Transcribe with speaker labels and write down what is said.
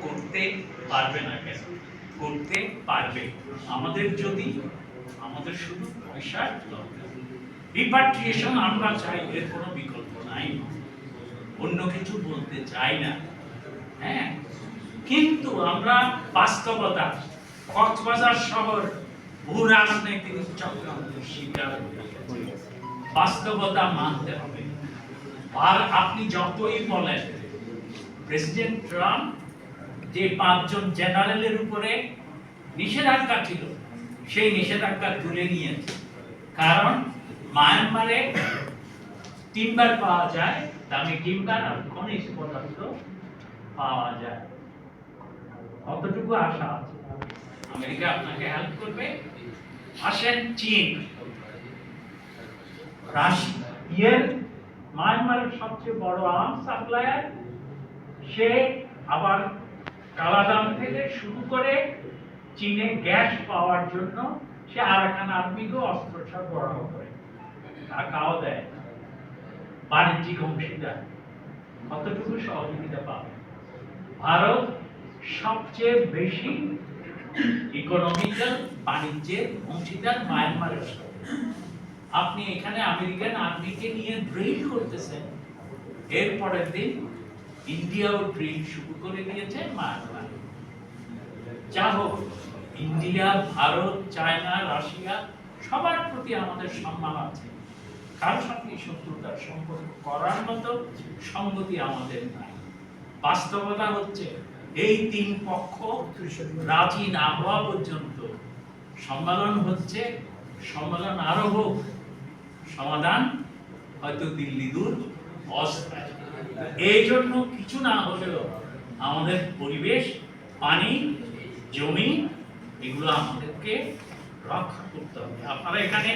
Speaker 1: করতে পারবে না কেন? করতে পারবে। আমাদের যদি, আমাদের শুধু পয়সার দরকার। রিপাট্রিয়েশন আমরা চাই, এর কোনো বিকল্প নাই। অন্য কিছু বলতে চাই না। হ্যাঁ? কিন্তু আমরা বাস্তবতা, কক্সবাজার শহর ভূ রাজনৈতিক চক্রান্তের শিকার বাস্তবতা মানতে হবে। আর আপনি যতই বলেন প্রেসিডেন্ট ট্রাম্প যে পাঁচজন জেনারেলের উপরে নিষেধাজ্ঞা ছিল, সেই নিষেধাজ্ঞা তুলে নিয়েছে। কারণ মায়ানমারে টিম্বার পাওয়া যায়, দামি টিম্বার আর খনিজ পদার্থ পাওয়া যায়। কতটুকু আশা আছে? আমেরিকা আপনাকে হেল্প করবে। আসেন চীন। রাশিয়ার মায়ানমারের সবচেয়ে বড় আর্ম সাপ্লায়ার সে আবার কালাদাম থেকে শুরু করে চীনে গ্যাস পাওয়ার জন্য সে আরাকান আর্মিকেও অস্ত্র সরবরাহ করে। টাকাও দেয় বাণিজ্যিক অংশীদার। কতটুকু সহযোগিতা পাবে? ভারত সবচেয়ে বেশি ইকোনমিক্যাল বাণিজ্যের অংশীদার মায়ানমারের সাথে আপনি এখানে আমেরিকান আর্মিকে নিয়ে ড্রিল করতেছেন। এরপরের দিন ইন্ডিয়াও ড্রিল শুরু করে দিয়েছে মায়ানমার যা হোক ইন্ডিয়া ভারত চায়না রাশিয়া সবার প্রতি আমাদের সম্মান আছে। কারোর সঙ্গে শত্রুতার সম্পর্ক করার মতো সঙ্গতি আমাদের নাই। বাস্তবতা হচ্ছে, এই তিন পক্ষ রাজি না হওয়া পর্যন্ত সম্মেলন হচ্ছে, সম্মেলন আরও হোক, সমাধান হয়তো দিল্লি দূর অস্থায়ী এই জন্য কিছু না হলেও আমাদের পরিবেশ, পানি, জমি, এগুলো আমাদেরকে রক্ষা করতে হবে। আপনারা এখানে